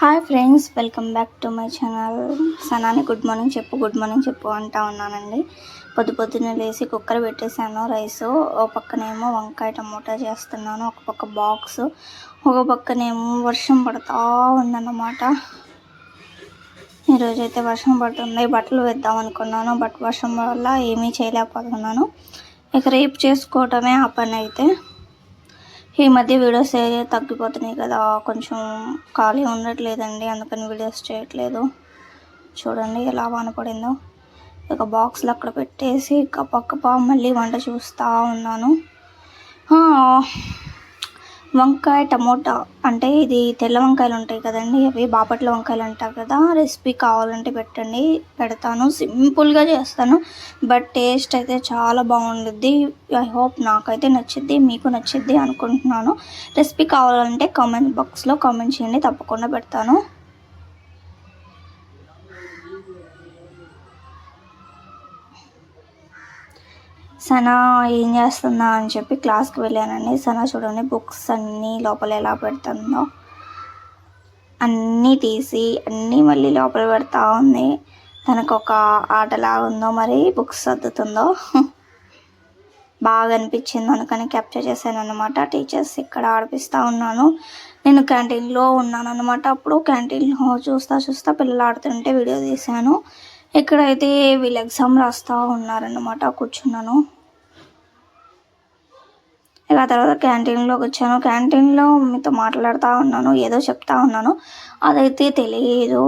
Hi friends welcome back to my channel. సనాని good morning చెప్పు good morning చెప్పు అంటా ఉన్నానండి. పొద్దు పొద్దున్నే లేచి కుక్కర్ పెట్టేశాను రైస్. ఓ పక్కనేమో వంకాయ టమోటా చేస్తున్నాను ఒక పక్క బాక్స్. ఒక పక్కనేమో వర్షం పడుతూ ఉందన్నమాట. ఈరోజైతే వర్షం పడుతుంది బట్టలు వేద్దాం అనుకున్నాను బట్ వర్షం వల్ల ఏమీ చేయలేకపోతున్నాను. ఇక రేపు చేసుకోవటమే ఆ పని అయితే. ఈ మధ్య వీడియోస్ తగ్గిపోతున్నాయి కదా కొంచెం ఖాళీ ఉండట్లేదండి అందుకని వీడియోస్ చేయట్లేదు. చూడండి ఎలా వాన పడిందో ఇక బాక్స్లు అక్కడ పెట్టేసి ఇక పక్క మళ్ళీ వంట చూస్తూ ఉన్నాను. వంకాయ టమోటా అంటే ఇది తెల్ల వంకాయలు ఉంటాయి కదండి అవి బాపట్ల వంకాయలు అంటారు కదా రెసిపీ కావాలంటే పెట్టండి పెడతాను సింపుల్గా చేస్తాను బట్ టేస్ట్ అయితే చాలా బాగుండుద్ది ఐ హోప్ నాకైతే నచ్చిద్ది మీకు నచ్చిద్ది అనుకుంటున్నాను రెసిపీ కావాలంటే కామెంట్ బాక్స్లో కామెంట్ చేయండి తప్పకుండా పెడతాను. సనా ఏం చేస్తుందా అని చెప్పి క్లాస్కి వెళ్ళానండి. సనా చూడండి బుక్స్ అన్నీ లోపల ఎలా పెడుతుందో అన్నీ తీసి అన్నీ మళ్ళీ లోపల పెడతా ఉంది. తనకు ఒక ఆటలా ఉందో మరి బుక్స్ సర్దుతుందో బాగా అనిపించింది. అందుకని క్యాప్చర్ చేశాను అనమాట టీచర్స్ ఇక్కడ ఆడిపిస్తూ ఉన్నాను. నేను క్యాంటీన్లో ఉన్నాను అనమాట అప్పుడు క్యాంటీన్లో చూస్తా చూస్తా పిల్లలు ఆడుతుంటే వీడియో తీశాను. ఇక్కడైతే వీళ్ళు ఎగ్జామ్ రాస్తూ ఉన్నారన్నమాట కూర్చున్నాను. ఇక ఆ తర్వాత క్యాంటీన్లోకి వచ్చాను. క్యాంటీన్లో మీతో మాట్లాడుతూ ఉన్నాను ఏదో చెప్తా ఉన్నాను. అదైతే తెలియదు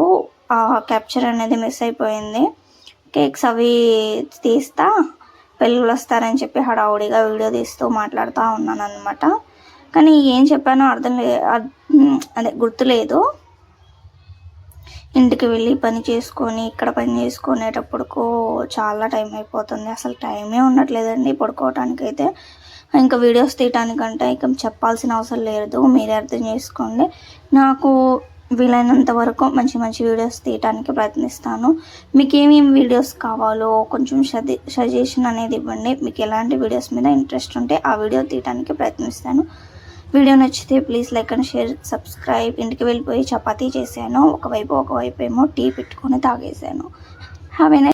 ఆ క్యాప్చర్ అనేది మిస్ అయిపోయింది. కేక్స్ అవి తీస్తా పెళ్ళిళ్ళు వస్తారని చెప్పి హడావుడిగా వీడియో తీస్తూ మాట్లాడుతూ ఉన్నాను అనమాట కానీ ఏం చెప్పానో అర్థం లే అదే గుర్తులేదు. ఇంటికి వెళ్ళి పని చేసుకొని ఇక్కడ పని చేసుకునేటప్పుడుకు చాలా టైం అయిపోతుంది. అసలు టైమే ఉండట్లేదండి పడుకోవటానికి అయితే ఇంకా వీడియోస్ తీయటానికంటే ఇంకా చెప్పాల్సిన అవసరం లేదు. మీరే అర్థం చేసుకోండి. నాకు వీలైనంత వరకు మంచి మంచి వీడియోస్ తీయటానికి ప్రయత్నిస్తాను. మీకు ఏమేమి వీడియోస్ కావాలో కొంచెం సజె సజెషన్ అనేది ఇవ్వండి. మీకు ఎలాంటి వీడియోస్ మీద ఇంట్రెస్ట్ ఉంటే ఆ వీడియో తీయటానికి ప్రయత్నిస్తాను. వీడియో నచ్చితే please like and share subscribe. ఇంటికి వెళ్ళిపోయి చపాతీ చేశాను. ఒకవైపు ఒకవైపు ఏమో టీ పెట్టుకొని తాగేసాను హ్యావ్ ఎ